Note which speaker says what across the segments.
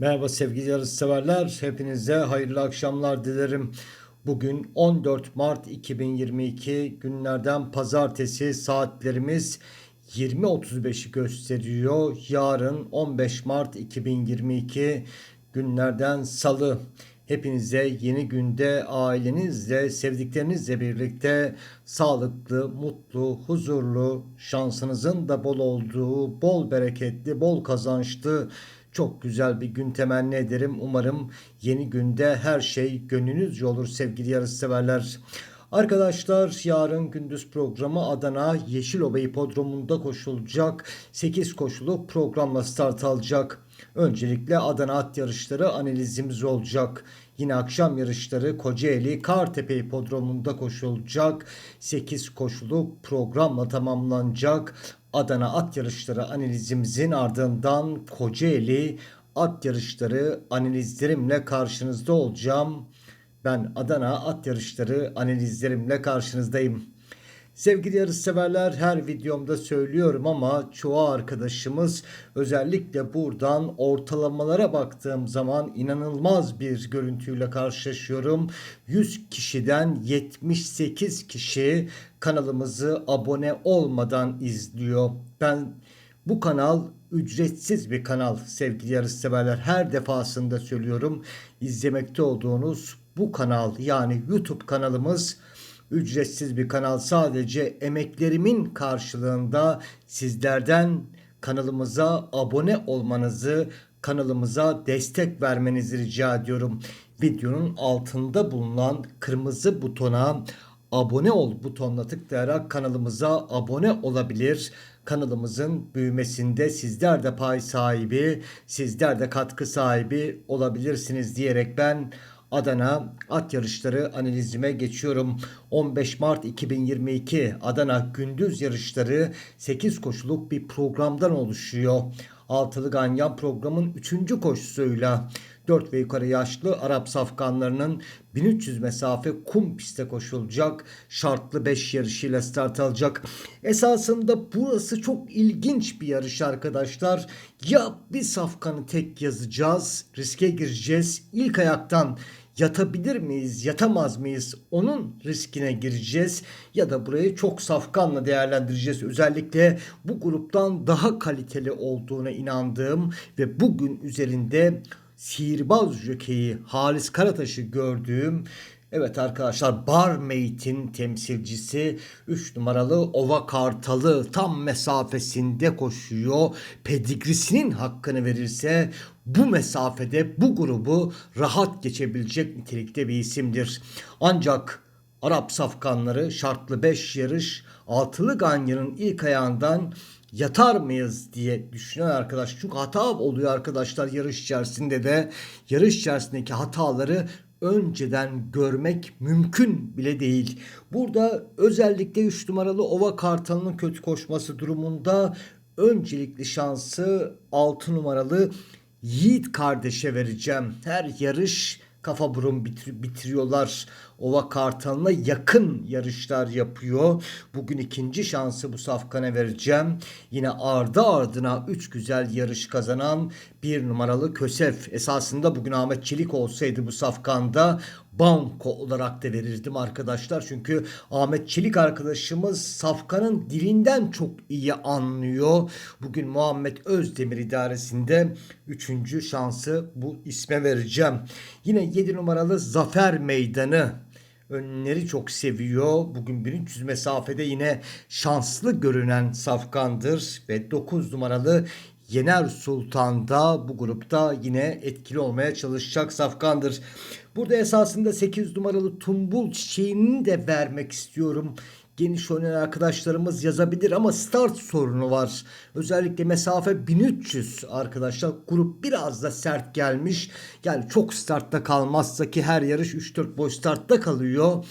Speaker 1: Merhaba sevgili yarışseverler. Hepinize hayırlı akşamlar dilerim. Bugün 14 Mart 2022 günlerden pazartesi saatlerimiz 20.35'i gösteriyor. Yarın 15 Mart 2022 günlerden salı. Hepinize yeni günde ailenizle, sevdiklerinizle birlikte sağlıklı, mutlu, huzurlu, şansınızın da bol olduğu, bol bereketli, bol kazançlı, çok güzel bir gün temenni ederim. Umarım yeni günde her şey gönlünüzce olur sevgili yarışseverler. Arkadaşlar yarın gündüz programı Adana Yeşilova Hipodromu'nda koşulacak 8 koşuluk programla start alacak. Öncelikle Adana at yarışları analizimiz olacak. Yine akşam yarışları Kocaeli Kartepe Hipodromu'nda koşulacak. 8 koşuluk programla tamamlanacak. Adana at yarışları analizimizin ardından Kocaeli at yarışları analizlerimle karşınızda olacağım. Ben Adana at yarışları analizlerimle karşınızdayım. Sevgili yarışseverler her videomda söylüyorum ama çoğu arkadaşımız özellikle buradan ortalamalara baktığım zaman inanılmaz bir görüntüyle karşılaşıyorum. 100 kişiden 78 kişi kanalımızı abone olmadan izliyor. Ben bu kanal ücretsiz bir kanal sevgili yarışseverler. Her defasında söylüyorum izlemekte olduğunuz bu kanal yani YouTube kanalımız ücretsiz bir kanal. Sadece emeklerimin karşılığında sizlerden kanalımıza abone olmanızı, kanalımıza destek vermenizi rica ediyorum. Videonun altında bulunan kırmızı butona abone ol butonuna tıklayarak kanalımıza abone olabilir. Kanalımızın büyümesinde sizler de pay sahibi, sizler de katkı sahibi olabilirsiniz diyerek ben Adana at yarışları analizime geçiyorum. 15 Mart 2022 Adana gündüz yarışları 8 koşuluk bir programdan oluşuyor. Altılı Ganyan programın 3. koşusuyla 4 ve yukarı yaşlı Arap safkanlarının 1300 mesafe kum piste koşulacak. Şartlı 5 yarışıyla start alacak. Esasında burası çok ilginç bir yarış arkadaşlar. Ya bir safkanı tek yazacağız, riske gireceğiz. İlk ayaktan yatabilir miyiz, yatamaz mıyız? Onun riskine gireceğiz ya da burayı çok safkanla değerlendireceğiz. Özellikle bu gruptan daha kaliteli olduğuna inandığım ve bugün üzerinde sihirbaz jokeyi Halis Karataş'ı gördüğüm Evet arkadaşlar Barmaid'in temsilcisi 3 numaralı Ova Kartalı tam mesafesinde koşuyor. Pedigrisinin hakkını verirse bu mesafede bu grubu rahat geçebilecek nitelikte bir isimdir. Ancak Arap safkanları şartlı 5 yarış altılı ganyanın ilk ayağından yatar mıyız diye düşünen arkadaş. Çünkü hata oluyor arkadaşlar yarış içerisinde de. Yarış içerisindeki hataları önceden görmek mümkün bile değil. Burada özellikle 3 numaralı Ova Kartalı'nın kötü koşması durumunda öncelikli şansı 6 numaralı Yiğit kardeşe vereceğim. Her yarış kafa burun bitir- bitiriyorlar. Ova Kartalı'na yakın yarışlar yapıyor. Bugün ikinci şansı bu safkana vereceğim. Yine ardı ardına 3 güzel yarış kazanan bir numaralı Kösef. Esasında bugün Ahmet Çelik olsaydı bu safkanda banko olarak da verirdim arkadaşlar. Çünkü Ahmet Çelik arkadaşımız Safkan'ın dilinden çok iyi anlıyor. Bugün Muhammed Özdemir idaresinde 3. şansı bu isme vereceğim. Yine 7 numaralı Zafer Meydanı önleri çok seviyor. Bugün 1300 mesafede yine şanslı görünen Safkan'dır ve 9 numaralı Yener Sultan da bu grupta yine etkili olmaya çalışacak safkandır. Burada esasında 8 numaralı Tumbul çiçeğini de vermek istiyorum. Geniş oynayan arkadaşlarımız yazabilir ama start sorunu var. Özellikle mesafe 1300 arkadaşlar. Grup biraz da sert gelmiş. Yani çok startta kalmazsa ki her yarış 3-4 boy startta kalıyor.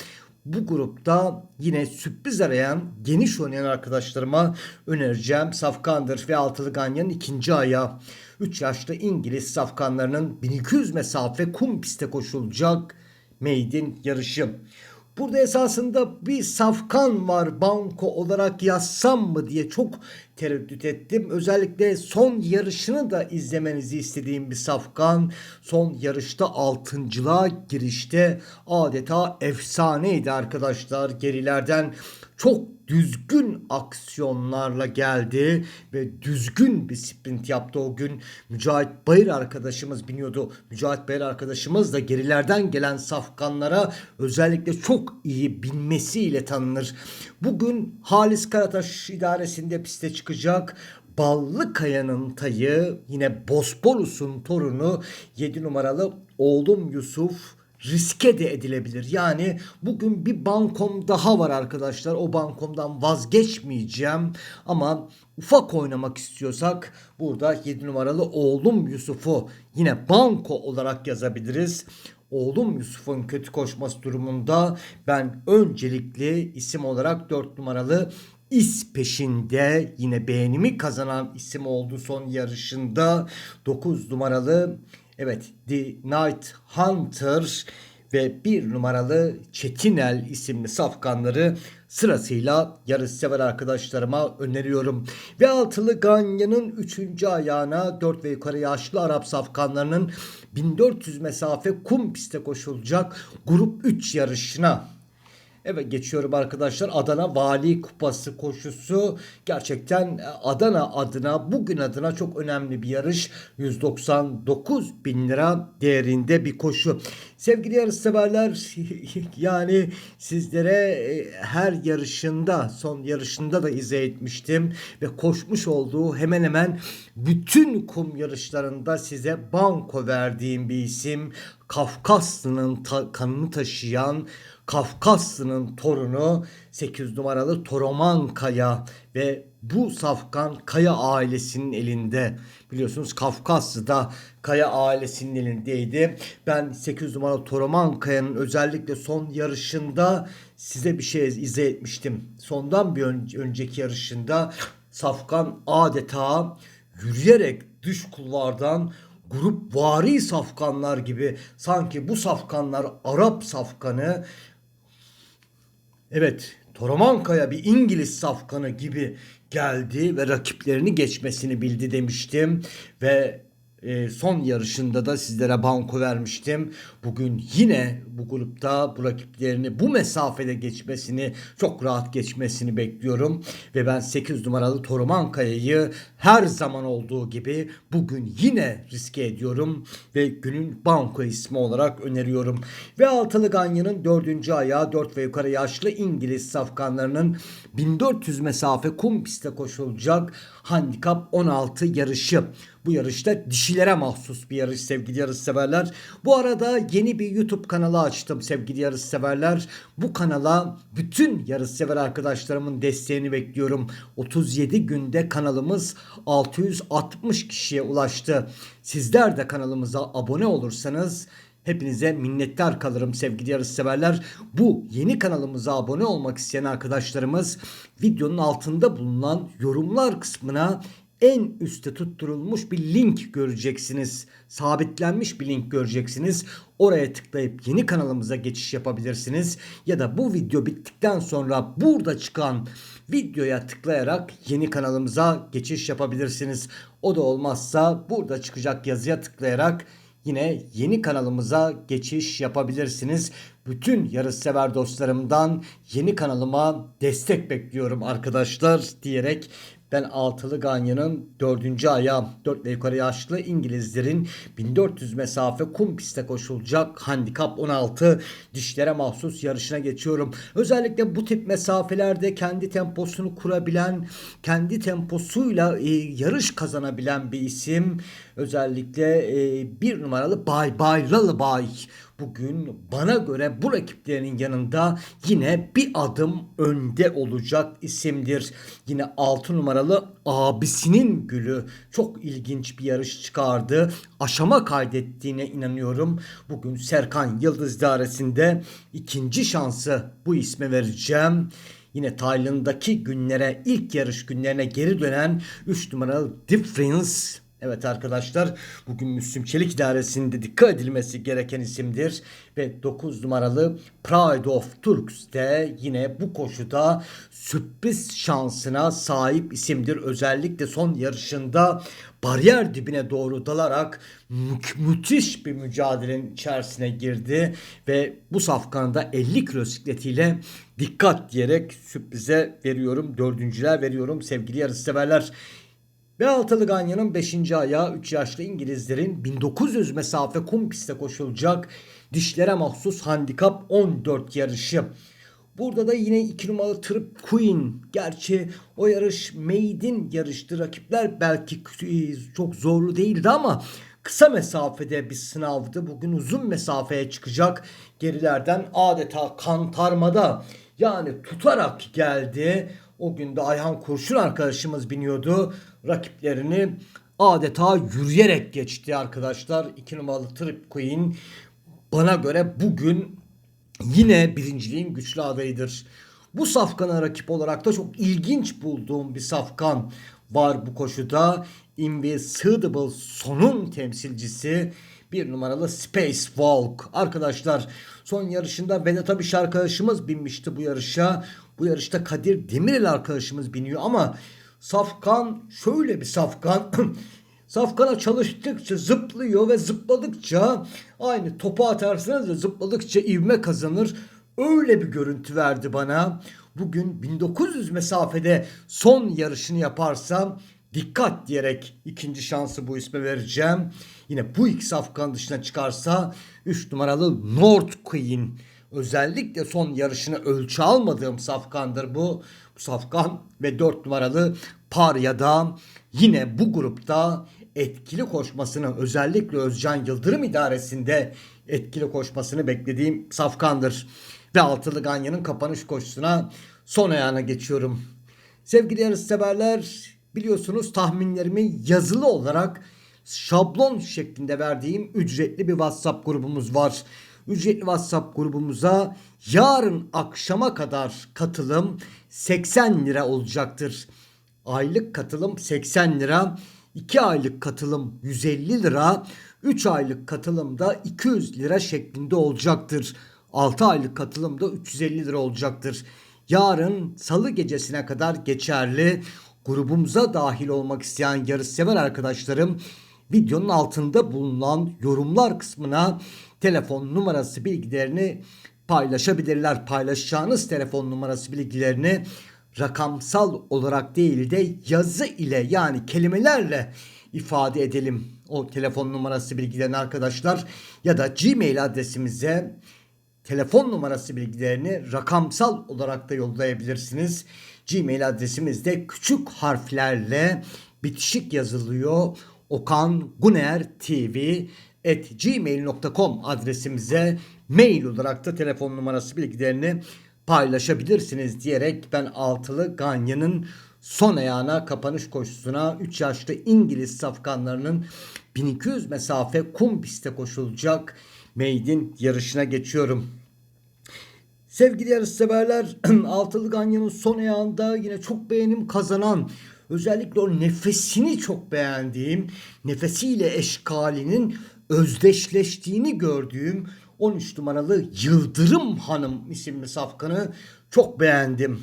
Speaker 1: Bu grupta yine sürpriz arayan, geniş oynayan arkadaşlarıma önereceğim Safkandır ve Altılı Ganyan'ın ikinci ayağı. 3 yaşlı İngiliz safkanlarının 1200 mesafe kum piste koşulacak Maiden yarışı. Burada esasında bir safkan var banko olarak yazsam mı diye çok tereddüt ettim. Özellikle son yarışını da izlemenizi istediğim bir safkan. Son yarışta altıncılığa girişte adeta efsaneydi arkadaşlar. Gerilerden çok düzgün aksiyonlarla geldi ve düzgün bir sprint yaptı o gün. Mücahit Bayır arkadaşımız biniyordu. Mücahit Bayır arkadaşımız da gerilerden gelen safkanlara özellikle çok iyi binmesiyle tanınır. Bugün Halis Karataş idaresinde piste çıkacak. Ballıkaya'nın tayı yine Bosporus'un torunu 7 numaralı oğlum Yusuf riske de edilebilir. Yani bugün bir bankom daha var arkadaşlar. O bankomdan vazgeçmeyeceğim. Ama ufak oynamak istiyorsak burada 7 numaralı oğlum Yusuf'u yine banko olarak yazabiliriz. Oğlum Yusuf'un kötü koşması durumunda ben öncelikli isim olarak 4 numaralı İz peşinde yine beğenimi kazanan isim oldu son yarışında 9 numaralı Evet The Night Hunter ve bir numaralı Çetinel isimli safkanları sırasıyla yarışsever arkadaşlarıma öneriyorum. Ve altılı Ganya'nın 3. ayağına 4 ve yukarı yaşlı Arap safkanlarının 1400 mesafe kum piste koşulacak grup 3 yarışına Evet geçiyorum arkadaşlar. Adana Vali Kupası koşusu gerçekten Adana adına bugün adına çok önemli bir yarış. 199 bin lira değerinde bir koşu. Sevgili yarışseverler yani sizlere e, her yarışında son yarışında da izah etmiştim ve koşmuş olduğu hemen hemen bütün kum yarışlarında size banko verdiğim bir isim. Kafkaslı'nın ta kanını taşıyan Kafkaslı'nın torunu 8 numaralı Toroman Kaya ve bu safkan Kaya ailesinin elinde. Biliyorsunuz Kafkaslı da Kaya ailesinin elindeydi. Ben 8 numaralı Toroman Kaya'nın özellikle son yarışında size bir şey izah etmiştim. Sondan bir ön önceki yarışında safkan adeta yürüyerek dış kulvardan grup vari safkanlar gibi sanki bu safkanlar Arap safkanı Evet, Toromankaya bir İngiliz safkanı gibi geldi ve rakiplerini geçmesini bildi demiştim. Ve e, son yarışında da sizlere banko vermiştim. Bugün yine bu grupta bu rakiplerini bu mesafede geçmesini çok rahat geçmesini bekliyorum. Ve ben 8 numaralı Toruman Kaya'yı her zaman olduğu gibi bugün yine riske ediyorum. Ve günün banko ismi olarak öneriyorum. Ve altılı Ganya'nın dördüncü ayağı 4 ve yukarı yaşlı İngiliz safkanlarının 1400 mesafe kum piste koşulacak handikap 16 yarışı. Bu yarışta dişilere mahsus bir yarış sevgili yarış severler. Bu arada yeni bir YouTube kanalı açtım sevgili yarış severler. Bu kanala bütün yarış sever arkadaşlarımın desteğini bekliyorum. 37 günde kanalımız 660 kişiye ulaştı. Sizler de kanalımıza abone olursanız Hepinize minnettar kalırım sevgili yarış severler. Bu yeni kanalımıza abone olmak isteyen arkadaşlarımız videonun altında bulunan yorumlar kısmına en üstte tutturulmuş bir link göreceksiniz. Sabitlenmiş bir link göreceksiniz. Oraya tıklayıp yeni kanalımıza geçiş yapabilirsiniz. Ya da bu video bittikten sonra burada çıkan videoya tıklayarak yeni kanalımıza geçiş yapabilirsiniz. O da olmazsa burada çıkacak yazıya tıklayarak yine yeni kanalımıza geçiş yapabilirsiniz. Bütün yarışsever dostlarımdan yeni kanalıma destek bekliyorum arkadaşlar diyerek ben altılı Ganya'nın dördüncü ayağı 4 ve yukarı yaşlı İngilizlerin 1400 mesafe kum piste koşulacak handikap 16 dişlere mahsus yarışına geçiyorum. Özellikle bu tip mesafelerde kendi temposunu kurabilen, kendi temposuyla e, yarış kazanabilen bir isim. Özellikle e, bir numaralı Bay Bay bugün bana göre bu rakiplerinin yanında yine bir adım önde olacak isimdir. Yine 6 numaralı abisinin gülü çok ilginç bir yarış çıkardı. Aşama kaydettiğine inanıyorum. Bugün Serkan Yıldız Dairesi'nde ikinci şansı bu isme vereceğim. Yine Tayland'daki günlere ilk yarış günlerine geri dönen 3 numaralı Difference Evet arkadaşlar bugün Müslüm Çelik idaresinde dikkat edilmesi gereken isimdir. Ve 9 numaralı Pride of Turks de yine bu koşuda sürpriz şansına sahip isimdir. Özellikle son yarışında bariyer dibine doğru dalarak mü- müthiş bir mücadelenin içerisine girdi. Ve bu safkanında 50 kilo sikletiyle dikkat diyerek sürprize veriyorum. Dördüncüler veriyorum sevgili yarışseverler. Ve Altılı Ganyan'ın 5. ayağı 3 yaşlı İngilizlerin 1900 mesafe kum pistte koşulacak dişlere mahsus handikap 14 yarışı. Burada da yine 2 numaralı Trip Queen. Gerçi o yarış maiden yarıştı. Rakipler belki çok zorlu değildi ama kısa mesafede bir sınavdı. Bugün uzun mesafeye çıkacak. Gerilerden adeta kantarmada yani tutarak geldi. O gün de Ayhan Kurşun arkadaşımız biniyordu. Rakiplerini adeta yürüyerek geçti arkadaşlar. 2 numaralı Trip Queen bana göre bugün yine birinciliğin güçlü adayıdır. Bu safkana rakip olarak da çok ilginç bulduğum bir safkan var bu koşuda. Invisible sonun temsilcisi bir numaralı Space Walk. Arkadaşlar son yarışında Vedat Abiş arkadaşımız binmişti bu yarışa. Bu yarışta Kadir Demirel arkadaşımız biniyor ama Safkan şöyle bir safkan. Safkana çalıştıkça zıplıyor ve zıpladıkça aynı topu atarsınız da zıpladıkça ivme kazanır. Öyle bir görüntü verdi bana. Bugün 1900 mesafede son yarışını yaparsam dikkat diyerek ikinci şansı bu isme vereceğim. Yine bu iki safkan dışına çıkarsa 3 numaralı North Queen. Özellikle son yarışını ölçü almadığım safkandır bu. Safkan ve 4 numaralı Parya'da yine bu grupta etkili koşmasını özellikle Özcan Yıldırım idaresinde etkili koşmasını beklediğim safkandır. Ve altılı Ganyan'ın kapanış koşusuna son ayağına geçiyorum. Sevgili yarışseverler biliyorsunuz tahminlerimi yazılı olarak şablon şeklinde verdiğim ücretli bir WhatsApp grubumuz var. Ücretli WhatsApp grubumuza yarın akşama kadar katılım 80 lira olacaktır. Aylık katılım 80 lira, 2 aylık katılım 150 lira, 3 aylık katılım da 200 lira şeklinde olacaktır. 6 aylık katılım da 350 lira olacaktır. Yarın salı gecesine kadar geçerli. Grubumuza dahil olmak isteyen yarışsever arkadaşlarım videonun altında bulunan yorumlar kısmına telefon numarası bilgilerini paylaşabilirler. Paylaşacağınız telefon numarası bilgilerini rakamsal olarak değil de yazı ile yani kelimelerle ifade edelim o telefon numarası bilgilerini arkadaşlar ya da Gmail adresimize telefon numarası bilgilerini rakamsal olarak da yollayabilirsiniz. Gmail adresimiz de küçük harflerle bitişik yazılıyor. Okan Guner TV at adresimize mail olarak da telefon numarası bilgilerini paylaşabilirsiniz diyerek ben altılı Ganya'nın son ayağına kapanış koşusuna 3 yaşlı İngiliz safkanlarının 1200 mesafe kum pistte koşulacak Maiden yarışına geçiyorum. Sevgili yarışseverler Altılı Ganyan'ın son ayağında yine çok beğenim kazanan özellikle o nefesini çok beğendiğim nefesiyle eşkalinin özdeşleştiğini gördüğüm 13 numaralı Yıldırım Hanım isimli safkanı çok beğendim.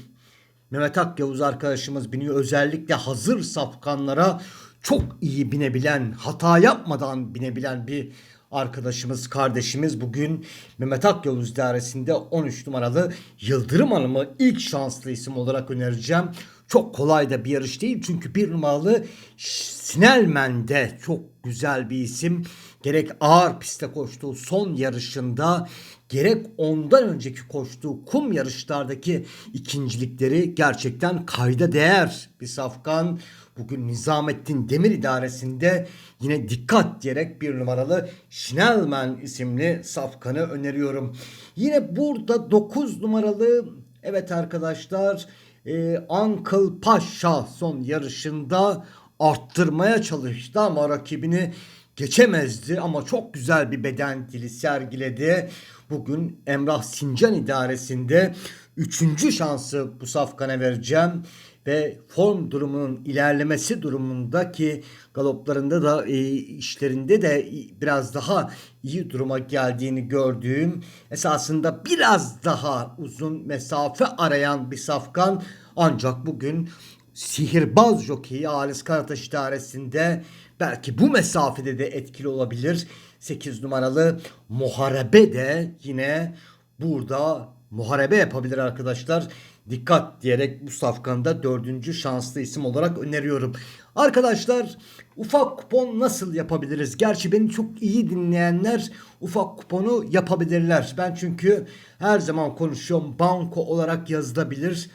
Speaker 1: Mehmet Akyavuz arkadaşımız biniyor. Özellikle hazır safkanlara çok iyi binebilen, hata yapmadan binebilen bir arkadaşımız, kardeşimiz bugün Mehmet Akyavuz idaresinde 13 numaralı Yıldırım Hanım'ı ilk şanslı isim olarak önereceğim. Çok kolay da bir yarış değil çünkü bir numaralı Sinelmen'de çok güzel bir isim. Gerek ağır pistte koştuğu son yarışında gerek ondan önceki koştuğu kum yarışlardaki ikincilikleri gerçekten kayda değer bir safkan. Bugün Nizamettin Demir idaresinde yine dikkat diyerek bir numaralı Schnellman isimli safkanı öneriyorum. Yine burada 9 numaralı evet arkadaşlar e, Uncle Paşa son yarışında arttırmaya çalıştı ama rakibini geçemezdi ama çok güzel bir beden dili sergiledi. Bugün Emrah Sincan idaresinde üçüncü şansı bu safkana vereceğim. Ve form durumunun ilerlemesi durumundaki galoplarında da e, işlerinde de biraz daha iyi duruma geldiğini gördüğüm esasında biraz daha uzun mesafe arayan bir safkan ancak bugün sihirbaz jokeyi Halis Karataş idaresinde belki bu mesafede de etkili olabilir. 8 numaralı Muharebe de yine burada muharebe yapabilir arkadaşlar. Dikkat diyerek bu safkanda dördüncü şanslı isim olarak öneriyorum. Arkadaşlar ufak kupon nasıl yapabiliriz? Gerçi beni çok iyi dinleyenler ufak kuponu yapabilirler. Ben çünkü her zaman konuşuyorum banko olarak yazılabilir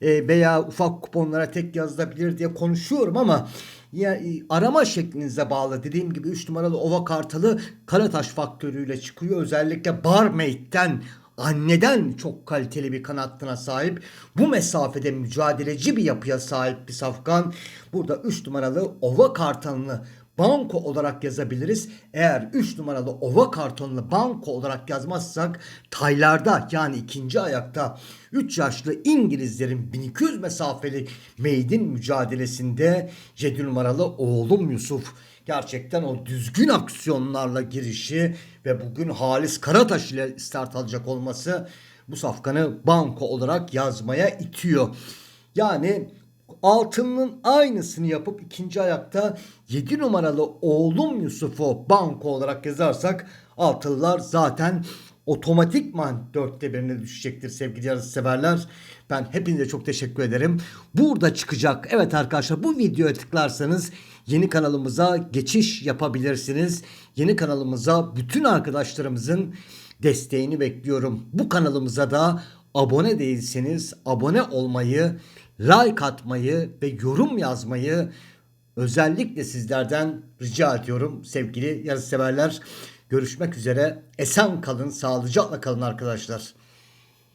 Speaker 1: e, veya ufak kuponlara tek yazılabilir diye konuşuyorum ama ya, e, arama şeklinize bağlı. Dediğim gibi 3 numaralı Ova Kartalı Karataş faktörüyle çıkıyor. Özellikle Barmaid'den anneden çok kaliteli bir kanattına sahip. Bu mesafede mücadeleci bir yapıya sahip bir safkan. Burada 3 numaralı Ova Kartalı'nı banko olarak yazabiliriz. Eğer 3 numaralı ova kartonunu banko olarak yazmazsak taylarda yani ikinci ayakta 3 yaşlı İngilizlerin 1200 mesafeli meydin mücadelesinde 7 numaralı oğlum Yusuf gerçekten o düzgün aksiyonlarla girişi ve bugün Halis Karataş ile start alacak olması bu safkanı banko olarak yazmaya itiyor. Yani altının aynısını yapıp ikinci ayakta 7 numaralı oğlum Yusuf'u banko olarak yazarsak altılılar zaten otomatikman dörtte birine düşecektir sevgili yarış severler. Ben hepinize çok teşekkür ederim. Burada çıkacak. Evet arkadaşlar bu videoya tıklarsanız yeni kanalımıza geçiş yapabilirsiniz. Yeni kanalımıza bütün arkadaşlarımızın desteğini bekliyorum. Bu kanalımıza da abone değilseniz abone olmayı, like atmayı ve yorum yazmayı özellikle sizlerden rica ediyorum sevgili yarışseverler. Görüşmek üzere. Esen kalın, sağlıcakla kalın arkadaşlar.